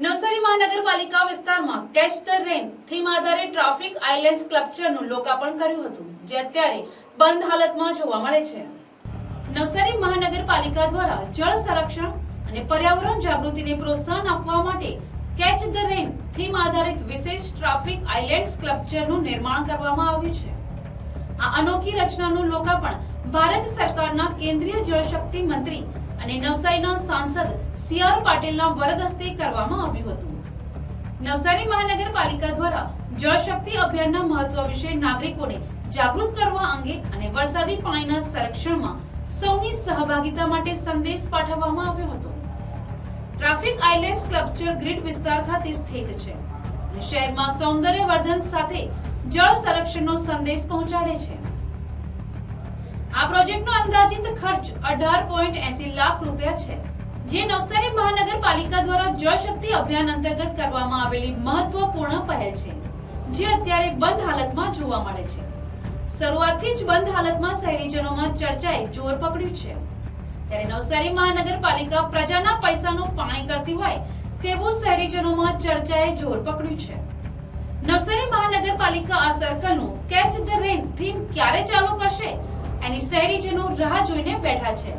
નવસારી મહાનગરપાલિકા વિસ્તારમાં catch the rain theme આધારે ટ્રાફિક આઇલેન્ડ સ્કલ્પચરનું લોકાર્પણ કર્યું હતું, જે અત્યારે બંધ હાલતમાં જોવા મળે છે. નવસારી મહાનગરપાલિકા દ્વારા જળ સંરક્ષણ અને પર્યાવરણ જાગૃતિને પ્રોત્સાહન આપવા માટે કેચ ધ રેન થીમ આધારિત વિશેષ ટ્રાફિક આઇલેન્ડ સ્કલ્પચરનું નિર્માણ કરવામાં આવ્યું છે. આ અનોખી રચનાનું લોકાર્પણ ભારત સરકારના કેન્દ્રીય જળશક્તિ મંત્રી અને નવસારીના સાંસદ સી પાટીલના વરદ હસ્તે કરવામાં આવ્યું હતું. નવસારી મહાનગરપાલિકા દ્વારા જળશક્તિ અભિયાનના મહત્વ વિશે નાગરિકોને જાગૃત કરવા અંગે અને વરસાદી પાણીના સંરક્ષણમાં સૌની સહભાગિતા માટે સંદેશ પાઠવવામાં આવ્યો હતો. ટ્રાફિક આઇલેન્ડ સ્કલ્પચર ગ્રીડ વિસ્તાર ખાતે સ્થિત છે શહેરમાં સૌંદર્યવર્ધન સાથે જળ સંરક્ષણનો સંદેશ પહોંચાડે છે. આ પ્રોજેક્ટનો અંદાજિત ખર્ચ અઢાર પોઈન્ટ એસી લાખ રૂપિયા છે. જે નવસારી મહાનગરપાલિકા દ્વારા જળ શક્તિ અભિયાન અંતર્ગત કરવામાં આવેલી મહત્વપૂર્ણ પહેલ છે, જે અત્યારે બંધ હાલતમાં જોવા મળે છે. શરૂઆતથી જ બંધ હાલતમાં શહેરીજનોમાં ચર્ચાએ જોર પકડ્યું છે. ત્યારે નવસારી મહાનગરપાલિકા પ્રજાના પૈસાનું પાણી કરતી હોય તેવું શહેરીજનોમાં ચર્ચાએ જોર પકડ્યું છે. નવસારી મહાનગરપાલિકા આ સર્કલનું કેચ ધ રેન થીમ ક્યારે ચાલુ કરશે? એની શહેરીજનો રાહ જોઈને બેઠા છે.